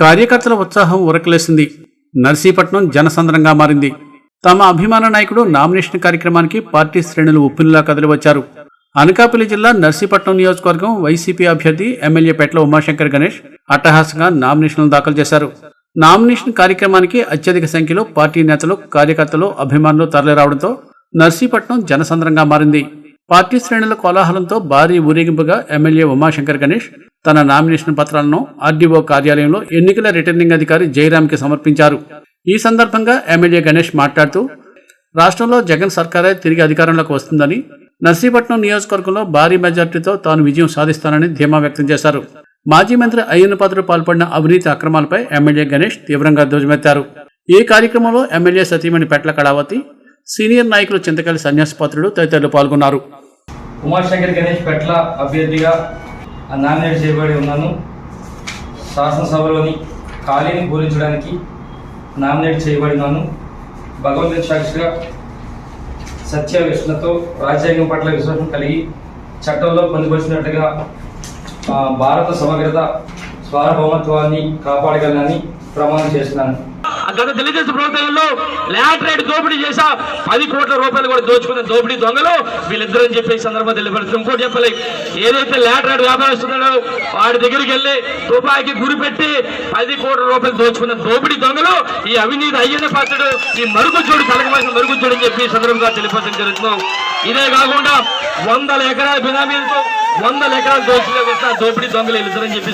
కార్యకర్తల ఉత్సాహం ఉరకలేసింది నర్సీపట్నం జనసంద్రంగా మారింది. తమ అభిమాన నాయకుడు నామినేషన్ కార్యక్రమానికి పార్టీ శ్రేణులు ఉప్పినిలా కదిలివచ్చారు. అనకాపల్లి జిల్లా నర్సీపట్నం నియోజకవర్గం వైసీపీ అభ్యర్థి ఎమ్మెల్యే పెట్ల ఉమాశంకర్ గణేష్ అట్టహాసంగా నామినేషన్లు దాఖలు చేశారు. నామినేషన్ కార్యక్రమానికి అత్యధిక సంఖ్యలో పార్టీ నేతలు కార్యకర్తలు అభిమానులు తరలిరావడంతో నర్సీపట్నం జనసంద్రంగా మారింది. పార్టీ శ్రేణుల కోలాహలంతో భారీ ఊరేగింపుగా ఎమ్మెల్యే ఉమాశంకర్ గణేష్ తన నామినేషన్ పత్రాలను ఆర్డీఓ కార్యాలయంలో ఎన్నికల రిటర్నింగ్ అధికారి జయరామ్కి సమర్పించారు. ఈ సందర్భంగా ఎమ్మెల్యే గణేష్ మాట్లాడుతూ రాష్ట్రంలో జగన్ సర్కారే తిరిగి అధికారంలోకి వస్తుందని నర్సీపట్నం నియోజకవర్గంలో భారీ మెజార్టీతో తాను విజయం సాధిస్తానని ధీమా వ్యక్తం చేశారు. మాజీ మంత్రి అయ్యన్న పాత్ర పాల్పడిన అవినీతి అక్రమాలపై ఎమ్మెల్యే గణేష్ తీవ్రంగా ధ్వజమెత్తారు. ఈ కార్యక్రమంలో ఎమ్మెల్యే సతీమణి పెట్ల కళావతి సీనియర్ నాయకులు చింతకల్లి సన్యాసపాత్రుడు తదితరులు పాల్గొన్నారు. ఉమాశంకర్ గణేష్ పెట్ల అభ్యర్థిగా నామినేట్ చేయబడి ఉన్నాను. శాసనసభలోని ఖాళీని పూరించడానికి నామినేట్ చేయబడినాను భగవంతుని సాక్షిగా సత్య విష్ణుతో రాజ్యాంగం పట్ల విశ్వాసం కలిగి చట్టంలో పొందుపరిచినట్టుగా భారత సమగ్రత సార్వభౌమత్వాన్ని కాపాడగలనని ప్రమాణం చేస్తున్నాను. గత తెలుగుదేశం ప్రభుత్వంలో లాటరేట్ దోపిడీ చేశా. పది కోట్ల రూపాయలు కూడా దోచుకున్న దోపిడీ దొంగలు వీళ్ళిద్దరు అని చెప్పి సందర్భం సందర్భంగా తెలియపడుతుంది ఇంకోటి చెప్పలేదు ఏదైతే లాటరేట్ వ్యాపారస్తున్నాడో వాడి దగ్గరికి వెళ్ళి రూపాయికి గురి పెట్టి పది కోట్ల రూపాయలు దోచుకున్న దోపిడీ దొంగలు ఈ అవినీతి అయ్యన పాత్రుడు ఈ మరుగుజ్జోడు కలగమాసిన మరుగుజ్జోడు అని చెప్పి సందర్భంగా తెలియపరచడం జరుగుతున్నాం ఇదే కాకుండా వందల ఎకరాల బినామీలతో వందల ఎకరాలు దోచుకునే దోపిడీ దొంగలు వెళ్తారని చెప్పి